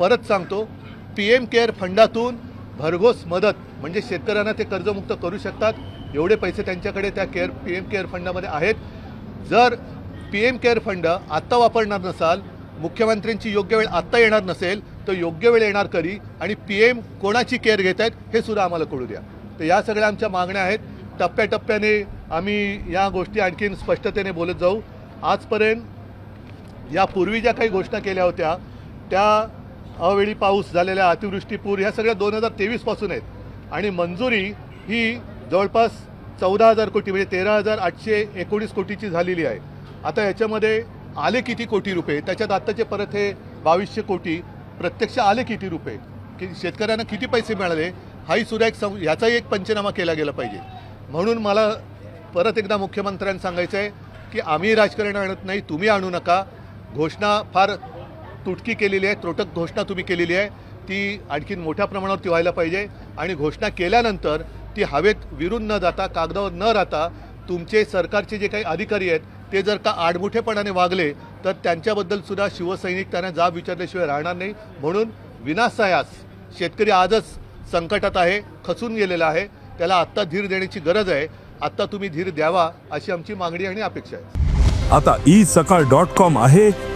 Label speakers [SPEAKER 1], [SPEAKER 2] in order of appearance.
[SPEAKER 1] परत सांगतो P M care फंडातून भरघोस मदत म्हणजे शेतकऱ्यांना ते कर्जमुक्त करू शकतात. एवढे पैसे त्यांच्याकडे त्या केअर पी एम केअर फंडामध्ये आहेत. जर पी एम केअर फंड आत्ता वापरणार नसाल मुख्यमंत्र्यांची योग्य वेळ आत्ता येणार नसेल तर योग्य वेळ येणार करी आणि पी एम कोणाची केअर घेत आहेत हे सुद्धा आम्हाला कळू द्या. तर या सगळ्या आमच्या मागण्या आहेत. टप्प्याटप्प्याने आम्ही या गोष्टी आणखीन स्पष्टतेने बोलत जाऊ. आजपर्यंत यापूर्वी ज्या काही घोषणा केल्या होत्या त्या अवेळी पाऊस झालेल्या अतिवृष्टी पूर ह्या सगळ्या दोन हजार तेवीसपासून आहेत. आणि मंजुरी ही जवळपास चौदा हजार कोटी म्हणजे तेरा हजार आठशे एकोणीस कोटीची झालेली आहे. आता याच्यामध्ये आले किती कोटी रुपये? त्याच्यात आत्ताचे परत हे बावीसशे कोटी प्रत्यक्ष आले किती रुपये? की शेतकऱ्यांना किती पैसे मिळाले? हाही सुद्धा एक सम ह्याचाही एक पंचनामा केला गेला पाहिजे. म्हणून मला परत एकदा मुख्यमंत्र्यांना सांगायचं आहे की आम्ही राजकारण आणत नाही तुम्ही आणू नका. घोषणा फार तुटकी केलेली आहे त्रोटक घोषणा तुम्ही केलेली आहे ती आणखीन मोठ्या प्रमाणावरती व्हायला पाहिजे. आणि घोषणा केल्यानंतर ती हवेत विरून न जाता कागदावर न राहता तुमचे सरकारचे जे काही अधिकारी आहेत ते जर का आडमुठेपणाने वागले तर त्यांच्याबद्दल सुद्धा शिवसैनिक त्यांना जाब विचारल्याशिवाय राहणार नाही. म्हणून विनासायास शेतकरी आजच संकटात आहे खचून गेलेला आहे. त्याला आत्ता धीर देण्याची गरज आहे. आत्ता तुम्ही धीर द्यावा अशी आमची मागणी आणि अपेक्षा आहे.
[SPEAKER 2] आता ई सकाळ डॉट कॉम आहे.